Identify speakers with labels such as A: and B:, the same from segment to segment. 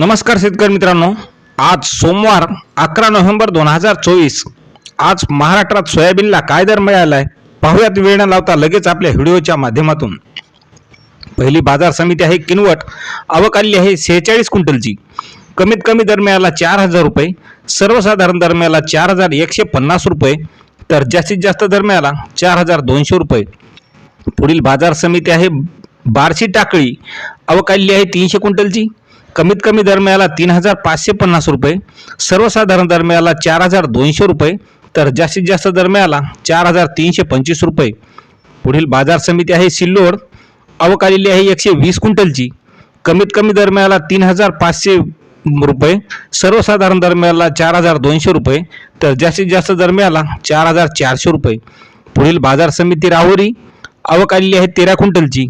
A: नमस्कार शेतकरी मित्रांनो. आज सोमवार अकरा नोव्हेंबर दोन हजार चोवीस. आज महाराष्ट्रात सोयाबीनला काय दर मिळाला आहे पाहुयात वेळ न लावता लगेच आपल्या व्हिडिओच्या माध्यमातून. पहिली बाजार समिती आहे किनवट. आवक आली आहे सेहेचाळीस क्विंटलची. कमीत कमी दर मिळाला चार हजार रुपये. सर्वसाधारण दर मिळाला चार हजार एकशे पन्नास रुपये. तर जास्तीत जास्त दर मिळाला चार हजार दोनशे रुपये. पुढील बाजार समिती आहे बार्शी टाकळी. अवकाली आहे तीनशे क्विंटलची. कमीत कमी दरम्याला तीन हजार पाचशे पन्नास रुपये सर्वसाधारण दरम्याला चार हजार दोनशे रुपये तर जास्तीत जास्त दरम्याला चार हजार तीनशे पंचवीस रुपये. पुढील बाजार समिती आहे सिल्लोड आवक आलेली आहे एकशे वीस क्विंटलची. कमीत कमी दरम्याला तीन हजार पाचशे रुपये सर्वसाधारण दरम्याला चार हजार दोनशे रुपये तर जास्तीत जास्त दरम्याला चार हजार चारशे रुपये. पुढील बाजार समिती राहुरी आवक आलेली आहे तेरा क्विंटलची.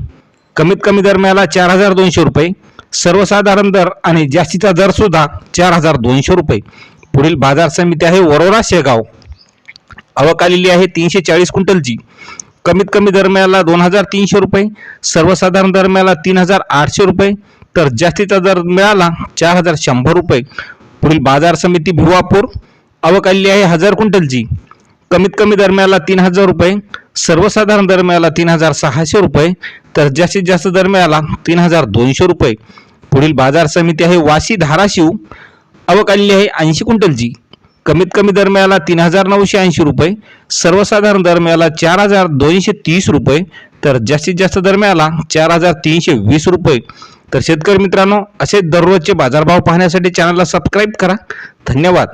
A: कमीत कमी दरम्याला चार हजार दोनशे रुपये सर्वसाधारण दर आणि जास्तीचा दर सुद्धा चार हजार दोनशे रुपये. पुढील बाजार समिती आहे वरोरा शेगाव. आवक आलेली आहे तीनशे चाळीस क्विंटलची. कमीत कमी दरम्याला दोन हजार तीनशे रुपये सर्वसाधारण दर मिळाला तीन हजार आठशे रुपये तर जास्तीचा दर मिळाला चार हजार शंभर रुपये. पुढील बाजार समिती भिवापूर आवक आलेली आहे हजार क्विंटलची. कमीत कमी दर मिळाला तीन हजार रुपये सर्वसाधारण दर मिळाला तीन हजार सहाशे रुपये तर जास्तीत जास्त दर मिळाला तीन हजार दोनशे रुपये. पुढील बाजार समिती आहे वाशी धाराशिव. आवक आलेली आहे ऐंशी क्विंटलची कमीत कमी दर मिळाला तीन हजार नऊशे ऐंशी रुपये. सर्वसाधारण दर मिळाला चार हजार दोनशे तीस रुपये. तर जास्तीत जास्त दर मिळाला चार हजार तीनशे वीस रुपये. तर शेतकरी मित्रांनो असे दररोजचे बाजारभाव पाहण्यासाठी चॅनलला सबस्क्राईब करा. धन्यवाद.